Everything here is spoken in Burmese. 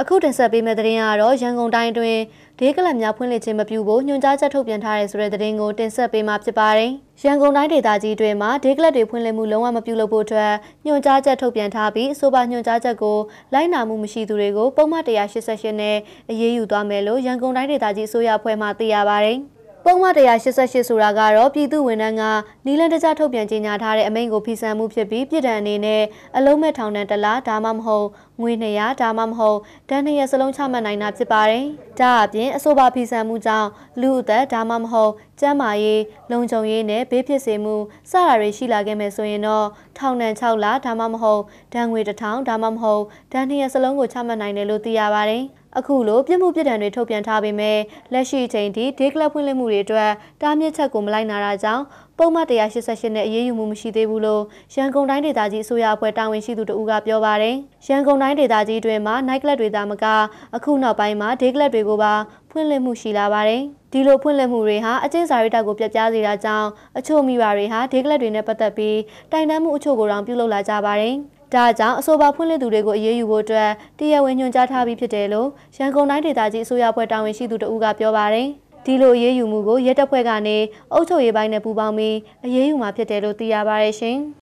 အခုတင်ဆက်ပေးမယ့်သတင်းကတော့ရန်ကုန်တိုင်းအတွင်းဒေးကလပ်များဖွင့်လှစ်ခြင်းမပြုဖို့ညွှန်ကြားချက်ထုတ်ပြန်ထားတဲ့ဆိုတဲ့သတင်းကိုတင်ဆက်ပေးမှာဖြစ်ပါတယ်။ရန်ကုန်တိုင်းဒေသကြီးအတွင်းမှာဒေးကလပ်တွေဖွင့်လှစ်မှုလုံးဝမပြုလုပ်ဖို့အတွက်ညွှန်ကြားချက်ထုတ်ပြန်ထားပြီးအဆိုပါညွှန်ကြားချက်ကိုလိုက်နာမှုမရှိသူတွေကိုပုံမှန်188နဲ့အရေးယူသွားမယ်လို့ရန်ကုန်တိုင်းဒေသကြီးအစိုးရအဖွဲ့မှသိရပါတယ်။ ပုံမှန်188ဆိုတာကတော့ပြည်သူဝန်ထမ်းကနီလန်တကြထုတ်ပြန်ကြေညာထားတဲ့အမိန့်ကိုဖီဆန်မှုဖြစ်ပြီးပြည်ထန်အနေနဲ့အလုံးမဲ့ထောင်ဒဏ်တလားဒါမှမဟုတ်ငွေ200ဒါမှမဟုတ်ဒဏ်200စလုံးချမှတ်နိုင်တာဖြစ်ပါတယ်။ဒါအပြင်အဆိုပါဖီဆန်မှုကြောင့်လူအသက်ဒါမှမဟုတ်ကျန်းမာရေးလုံခြုံရေးနဲ့ဘေးဖြစ်စေမှုစတာတွေရှိလာခဲ့မယ်ဆိုရင်တော့ထောင်ဒဏ်6လဒါမှမဟုတ်ဒဏ်ငွေ1000ဒါမှမဟုတ်ဒဏ်200စလုံးကိုချမှတ်နိုင်တယ်လို့သိရပါတယ်။ အခုလိုပြစ်မှုပြစ်ဒဏ်တွေထုတ်ပြန်ထားပေမဲ့လက်ရှိအချိန်ထိဒေးကလပ်ဖွင့်လှစ်မှုတွေအတွက်တားမြစ်ချက်ကိုမလိုက်နာတာကြောင့်ပုံမှန်188နဲ့အရေးယူမှုမရှိသေးဘူးလို့ရန်ကုန်တိုင်းဒေသကြီးအစိုးရအဖွဲ့တာဝန်ရှိသူတို့ကပြောပါတယ်။ရန်ကုန်တိုင်းဒေသကြီးအတွင်းမှာနိုက်ကလပ်တွေသာမကအခုနောက်ပိုင်းမှာဒေးကလပ်တွေကိုပါဖွင့်လှစ်မှုရှိလာပါတယ်။ဒီလိုဖွင့်လှစ်မှုတွေဟာအကျဉ်းစာရိတ္တကိုပြတ်ပြားစေတာကြောင့်အချို့မိဘတွေဟာဒေးကလပ်တွေနဲ့ပတ်သက်ပြီးတိုင်တန်းမှုအချို့ကိုတောင်ပြုလုပ်လာကြပါတယ်။ ဒါကြောင့်အဆိုပါဖွင့်လှစ်သူတွေကိုအရေးယူဖို့အတွက်တရားဝင်ညွှန်ကြားထားပြီးဖြစ်တယ်လို့ရန်ကုန်တိုင်းဒေသကြီးအစိုးရဖွဲ့တာဝန်ရှိသူတဦးကပြောပါတယ်။ဒီလိုအရေးယူမှုကိုရဲတပ်ဖွဲ့ကနေအုပ်ချုပ်ရေးပိုင်းနဲ့ပူးပေါင်းပြီးအရေးယူမှာဖြစ်တယ်လို့သိရပါတယ်ရှင်။